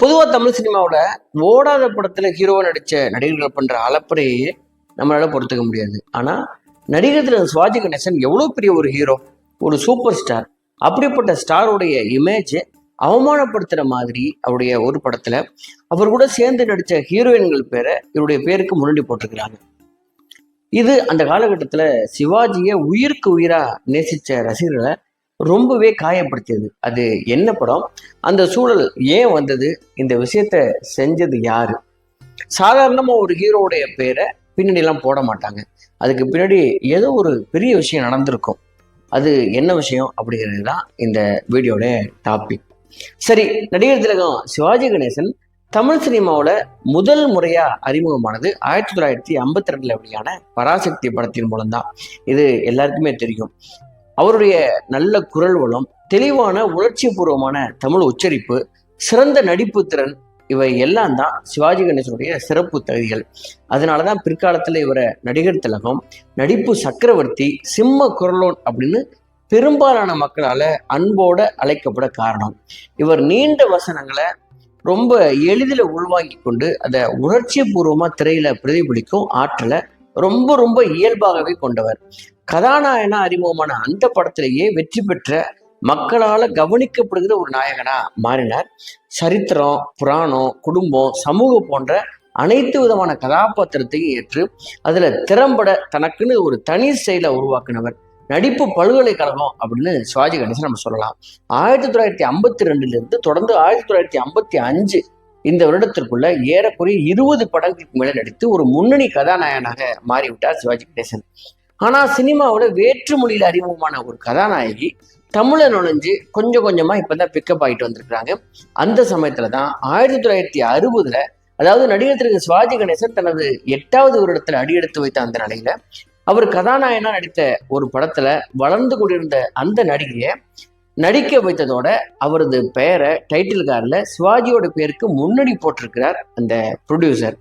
பொதுவாக தமிழ் சினிமாவில் ஓடாத படத்தில் ஹீரோவாக நடித்த நடிகர்கள் பண்ணுற அலப்பறையே நம்மளால் பொறுத்துக்க முடியாது. ஆனால் நடிகர் திரு சிவாஜி கணேசன் எவ்வளோ பெரிய ஒரு ஹீரோ ஒரு சூப்பர் ஸ்டார் அப்படிப்பட்ட ஸ்டாருடைய இமேஜ் அவமானப்படுத்துகிற மாதிரி அவருடைய ஒரு படத்தில் அவர் கூட சேர்ந்து நடித்த ஹீரோயின்கள் பேரை இவருடைய பேருக்கு முன்னாடி போட்டிருக்கிறாங்க. இது அந்த காலகட்டத்தில் சிவாஜியை உயிருக்கு உயிராக நேசித்த ரசிகர்களை ரொம்பவே காயப்படுத்தியது. அது என்ன படம்? அந்த சூழல் ஏன் வந்தது? இந்த விஷயத்த செஞ்சது யாரு? சாதாரணமாக ஒரு ஹீரோவுடைய பேரை பின்னாடிலாம் போட மாட்டாங்க. அதுக்கு பின்னாடி ஏதோ ஒரு பெரிய விஷயம் நடந்திருக்கும். அது என்ன விஷயம் அப்படிங்கிறது தான் இந்த வீடியோட டாபிக் சரி நடிகர் திலகம் சிவாஜி கணேசன் தமிழ் சினிமாவில் முதல் முறையாக அறிமுகமானது ஆயிரத்தி தொள்ளாயிரத்தி ஐம்பத்தி ரெண்டில் வெளியான பராசக்தி படத்தின் மூலம்தான். இது எல்லாருக்குமே தெரியும். அவருடைய நல்ல குரல் வளம் தெளிவான உணர்ச்சி பூர்வமான தமிழ் உச்சரிப்பு சிறந்த நடிப்பு திறன் இவை எல்லாம் தான் சிவாஜி கணேசனுடைய சிறப்பு தகுதிகள். அதனால தான் பிற்காலத்தில் இவரை நடிகர் திலகம் நடிப்பு சக்கரவர்த்தி சிம்ம குரலோன் அப்படின்னு பெரும்பாலான மக்களால் அன்போடு அழைக்கப்பட காரணம். இவர் நீண்ட வசனங்களை ரொம்ப எளிதில் உள்வாங்கி கொண்டு அதை உணர்ச்சி பூர்வமாக திரையில் பிரதிபலிக்கும் ஆற்றலை ரொம்ப ரொம்ப இயல்பாகவே கொண்டவர். கதாநாயகனா அறிமுகமான அந்த படத்திலேயே வெற்றி பெற்ற மக்களால் கவனிக்கப்படுகிற ஒரு நாயகனா மாறினார். சரித்திரம் புராணம் குடும்பம் சமூகம் போன்ற அனைத்து விதமான கதாபாத்திரத்தையும் ஏற்று அதுல திறம்பட தனக்குன்னு ஒரு தனி செயலை உருவாக்குனவர். நடிப்பு பல்கலைக்கழகம் அப்படின்னு சிவாஜி கணேசன் நம்ம சொல்லலாம். ஆயிரத்தி தொள்ளாயிரத்தி ஐம்பத்தி ரெண்டுல இருந்து தொடர்ந்து ஆயிரத்தி தொள்ளாயிரத்தி ஐம்பத்தி அஞ்சு இந்த வருடத்திற்குள்ள ஏறக்குறைய இருபது படங்களுக்கு மேல நடித்து ஒரு முன்னணி கதாநாயகனாக மாறிவிட்டார் சிவாஜி கணேசன். ஆனா சினிமாவோட வேற்று மொழியில அறிமுகமான ஒரு கதாநாயகி தமிழை நுழைஞ்சு கொஞ்சம் கொஞ்சமா இப்பதான் பிக்கப் ஆகிட்டு வந்திருக்கிறாங்க. அந்த சமயத்தில் தான் ஆயிரத்தி தொள்ளாயிரத்தி அறுபதுல அதாவது நடிகர் திரு சிவாஜி கணேசன் தனது எட்டாவது வருடத்துல அடியெடுத்து வைத்த அந்த நிலையில அவர் கதாநாயகனா நடித்த ஒரு படத்துல வளர்ந்து கொண்டிருந்த அந்த நடிகையை நடிக்க வைத்ததோட அவரது பெயரை டைட்டில் கார்டில் சிவாஜியோட பேருக்கு முன்னாடி போட்டிருக்கிறார் அந்த ப்ரொடியூசர்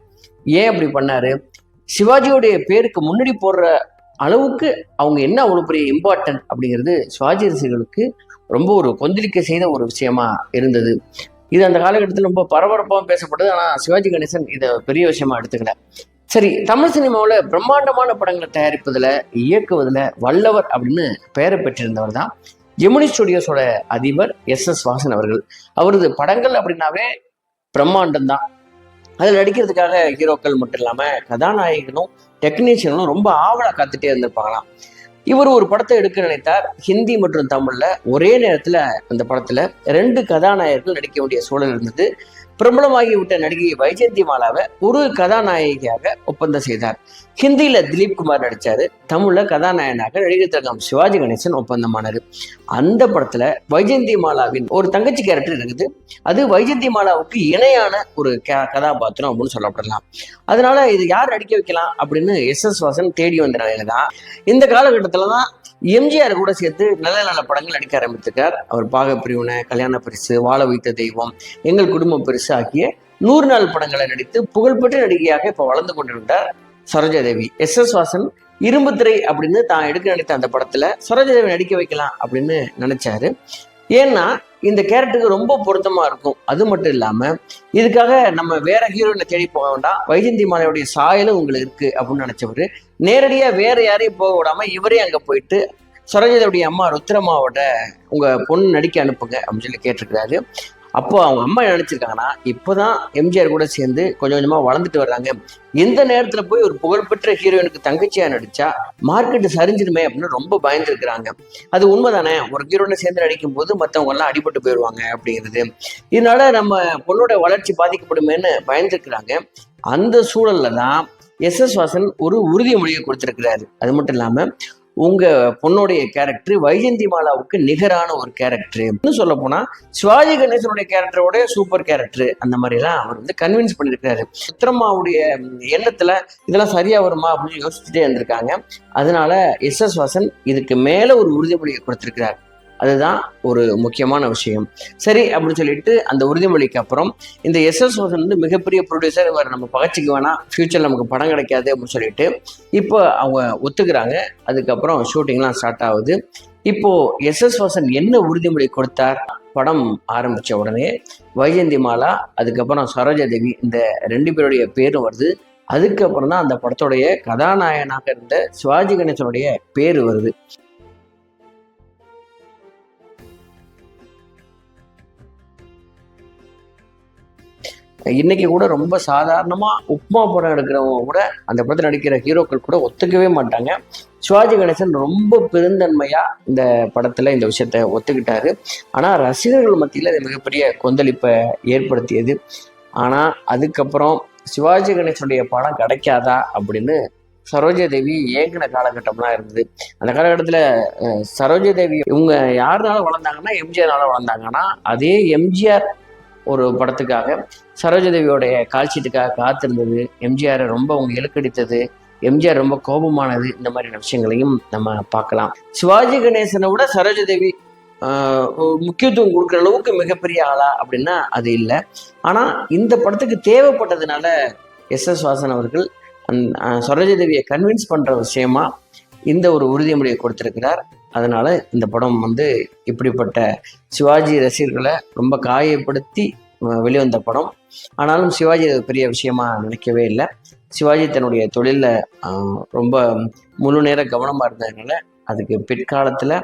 ஏன் அப்படி பண்ணாரு? சிவாஜியோடைய பேருக்கு முன்னாடி போடுற அளவுக்கு அவங்க என்ன அவ்வளோ பெரிய இம்பார்ட்டன்ட் அப்படிங்கிறது சிவாஜி ரசிகர்களுக்கு ரொம்ப ஒரு கொந்தளிக்க செய்த ஒரு விஷயமா இருந்தது. இது அந்த காலகட்டத்தில் ரொம்ப பரபரப்பாக பேசப்பட்டது. ஆனால் சிவாஜி கணேசன் இதை பெரிய விஷயமா எடுத்துக்கல. சரி தமிழ் சினிமாவில் பிரம்மாண்டமான படங்களை தயாரிப்பதில் இயக்குவதில் வல்லவர் அப்படின்னு பெயரை பெற்றிருந்தவர் தான் ஜெமினி ஸ்டுடியோஸோட அதிபர் எஸ் எஸ் வாசன் அவர்கள். அவரது படங்கள் அப்படின்னாவே பிரம்மாண்டம் தான். அதில் நடிக்கிறதுக்காக ஹீரோக்கள் மட்டும் இல்லாமல் கதாநாயகனும் டெக்னீஷியனும் ரொம்ப ஆவலா காத்துட்டே இருந்திருப்பாங்களாம். இவர் ஒரு படத்தை எடுக்க நினைத்தார். ஹிந்தி மற்றும் தமிழ்ல ஒரே நேரத்துல அந்த படத்துல ரெண்டு கதாநாயகர்கள் நடிக்க வேண்டிய சூழல் இருந்தது. பிரபலமாகி விட்ட நடிகை வைஜெயந்தி மாலாவை ஒரு கதாநாயகியாக ஒப்பந்தம் செய்தார். ஹிந்தியில திலீப் குமார் நடிச்சாரு. தமிழ்ல கதாநாயகனாக நடிகர் திலகம் சிவாஜி கணேசன் ஒப்பந்தமானார். அந்த படத்துல வைஜெயந்தி மாலாவின் ஒரு தங்கச்சி கேரக்டர் இருக்குது. அது வைஜெயந்தி மாலாவுக்கு இணையான ஒரு க- கதாபாத்திரம் அப்படின்னு சொல்லப்படலாம். அதனால இது யார் நடிக்க வைக்கலாம் அப்படின்னு எஸ் எஸ் வாசன் தேடி வந்த நிலையில தான் இந்த காலகட்டத்தில் தான் எம்ஜிஆர் கூட சேர்த்து நல்ல நல்ல படங்கள் நடிக்க ஆரம்பித்திருக்கார் அவர் பாகப்பிரிவினை கல்யாண பரிசு வாழ வைத்த தெய்வம் எங்கள் குடும்ப பரிசு ஆகிய நூறு நாள் படங்களை நடித்து புகழ்பெற்ற நடிகையாக இப்போ வளர்ந்து கொண்டிருந்தார் சரோஜாதேவி. எஸ். எஸ். வாசன் இரும்புத்திரை அப்படின்னு தான் எடுக்க நினைத்த அந்த படத்துல சரோஜாதேவி நடிக்க வைக்கலாம் அப்படின்னு நினைச்சாரு. ஏன்னா இந்த கேரக்டருக்கு ரொம்ப பொருத்தமாக இருக்கும். அது மட்டும் இல்லாமல் இதுக்காக நம்ம வேற ஹீரோயினை தேடி போக வேண்டாம். வைஜந்தி மாலையுடைய சாயலும் உங்களுக்கு இருக்கு அப்படின்னு நினச்சவர் நேரடியாக வேற யாரையும் போக விடாமல் இவரே அங்கே போயிட்டு சரோஜாவுடைய அம்மா ருத்ரமாவோட உங்கள் பொண்ணு நடிக்க அனுப்புங்க அப்படின்னு சொல்லி கேட்டிருக்கிறாரு. அப்போ அவங்க அம்மா என்ன நினைச்சிருக்காங்கன்னா இப்போதான் எம்ஜிஆர் கூட சேர்ந்து கொஞ்சம் கொஞ்சமா வளர்ந்துட்டு வர்றாங்க. எந்த நேரத்துல போய் ஒரு புகழ்பெற்ற ஹீரோயினுக்கு தங்கச்சியா நடிச்சா மார்க்கெட்டு சரிஞ்சிருமே அப்படின்னு ரொம்ப பயந்துருக்கிறாங்க. அது உண்மைதானே? ஒரு ஹீரோனை சேர்ந்து நடிக்கும் போது மற்றவங்கெல்லாம் அடிபட்டு போயிடுவாங்க அப்படிங்கிறது. இதனால நம்ம பொண்ணோட வளர்ச்சி பாதிக்கப்படுமேன்னு பயந்துருக்கிறாங்க. அந்த சூழலில் தான் எஸ் எஸ் வாசன் ஒரு உறுதிமொழியை கொடுத்திருக்கிறாரு. அது மட்டும் இல்லாம உங்க பொண்ணுடைய கேரக்டர் வைஜந்தி மாலாவுக்கு நிகரான ஒரு கேரக்டர் இன்னும் சொல்ல போனா சிவாஜி கணேசனுடைய கேரக்டரோட சூப்பர் கேரக்டர் அந்த மாதிரிலாம் அவர் வந்து கன்வின்ஸ் பண்ணியிருக்காரு சித்திரம்மாவுடைய எண்ணத்துல இதெல்லாம் சரியா வருமா அப்படின்னு யோசிச்சுட்டே இருந்திருக்காங்க. அதனால எஸ் எஸ் வாசன் இதுக்கு மேல ஒரு உறுதிமொழியை கொடுத்திருக்கிறார். அதுதான் ஒரு முக்கியமான விஷயம். சரி அப்படின்னு சொல்லிட்டு அந்த உறுதிமொழிக்கு அப்புறம் இந்த எஸ் எஸ் வாசன் வந்து மிகப்பெரிய ப்ரொடியூசர் இவர் நம்ம பகச்சிக்கு வேணாம். ஃபியூச்சர் நமக்கு படம் கிடைக்காது அப்படின்னு சொல்லிட்டு இப்போ அவங்க ஒத்துக்கிறாங்க. அதுக்கப்புறம் ஷூட்டிங்லாம் ஸ்டார்ட் ஆகுது. இப்போ எஸ் எஸ் வாசன் என்ன உறுதிமொழி கொடுத்தார்? படம் ஆரம்பித்த உடனே வைஜந்தி மாலா அதுக்கப்புறம் சரோஜா தேவி இந்த ரெண்டு பேருடைய பேரும் வருது. அதுக்கப்புறம் தான் அந்த படத்துடைய கதாநாயகனாக இருந்த சிவாஜி கணேசனுடைய பேர் வருது. இன்னைக்கு கூட ரொம்ப சாதாரணமாக உப்மா படம் எடுக்கிறவங்க கூட அந்த படத்தில் நடிக்கிற ஹீரோக்கள் கூட ஒத்துக்கவே மாட்டாங்க. சிவாஜி கணேசன் ரொம்ப பெருந்தன்மையா இந்த படத்துல இந்த விஷயத்த ஒத்துக்கிட்டாரு. ஆனா ரசிகர்கள் மத்தியில் அது மிகப்பெரிய கொந்தளிப்பை ஏற்படுத்தியது. ஆனா அதுக்கப்புறம் சிவாஜி கணேசனுடைய படம் கிடைக்காதா அப்படின்னு சரோஜா தேவி ஏங்கின காலகட்டம்லாம் இருந்தது. அந்த காலகட்டத்தில் சரோஜா தேவி இவங்க யாருனால வளர்ந்தாங்கன்னா எம்ஜிஆர்னால வளர்ந்தாங்கன்னா அதே எம்ஜிஆர் ஒரு படத்துக்காக சரோஜதேவியோடைய கால்ஷீட்டுக்காக காத்திருந்தது. எம்ஜிஆரை ரொம்ப அவங்க இழுக்கடித்தது எம்ஜிஆர் ரொம்ப கோபமானது. இந்த மாதிரியான விஷயங்களையும் நம்ம பார்க்கலாம். சிவாஜி கணேசனை விட சரோஜதேவி முக்கியத்துவம் கொடுக்குற அளவுக்கு மிகப்பெரிய ஆளா அப்படின்னா அது இல்லை. ஆனால் இந்த படத்துக்கு தேவைப்பட்டதுனால எஸ் எஸ் வாசன் அவர்கள் அந் சரோஜதேவியை கன்வின்ஸ் பண்ணுற விஷயமா இந்த ஒரு உறுதிமொழியை கொடுத்துருக்கிறார். அதனால இந்த படம் வந்து இப்படிப்பட்ட சிவாஜி ரசிகர்களை ரொம்ப காயப்படுத்தி வெளிவந்த படம். ஆனாலும் சிவாஜி அது பெரிய விஷயமா நினைக்கவே இல்லை. சிவாஜி தன்னுடைய தொழிலில் ரொம்ப முழு நேர கவனமாக இருந்ததுனால அதுக்கு பிற்காலத்தில்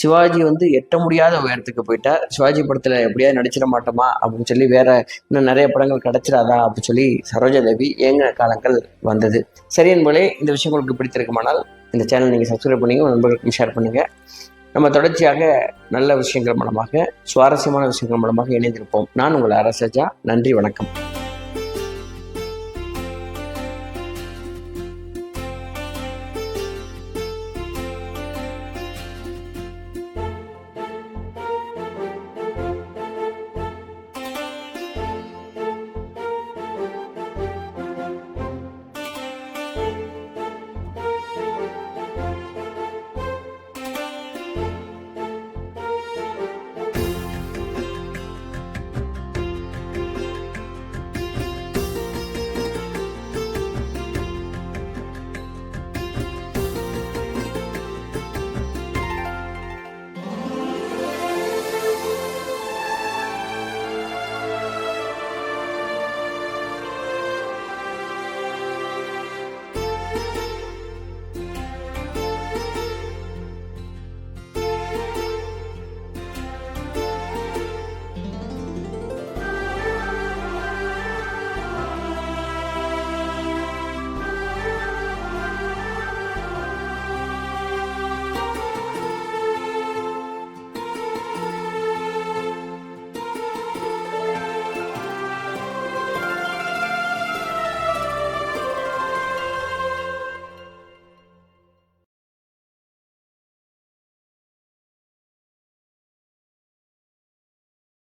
சிவாஜி வந்து எட்ட முடியாத உயரத்துக்கு போயிட்டார். சிவாஜி படத்தில் எப்படியாவது நடிச்சிட மாட்டோமா அப்படின்னு சொல்லி வேற இன்னும் நிறைய படங்கள் கிடைச்சிடாதா அப்படின்னு சொல்லி சரோஜாதேவி ஏங்கின காலங்கள் வந்தது. சரி என்பதே இந்த விஷயம் உங்களுக்கு பிடித்திருக்குமானால் இந்த சேனல் நீங்கள் சப்ஸ்கிரைப் பண்ணீங்க நண்பர்களுக்கும் ஷேர் பண்ணுங்கள் நம்ம தொடர்ச்சியாக நல்ல விஷயங்கள் மூலமாக சுவாரஸ்யமான விஷயங்கள் மூலமாக இணைந்திருப்போம். நான் உங்கள் அரசஜா நன்றி வணக்கம்.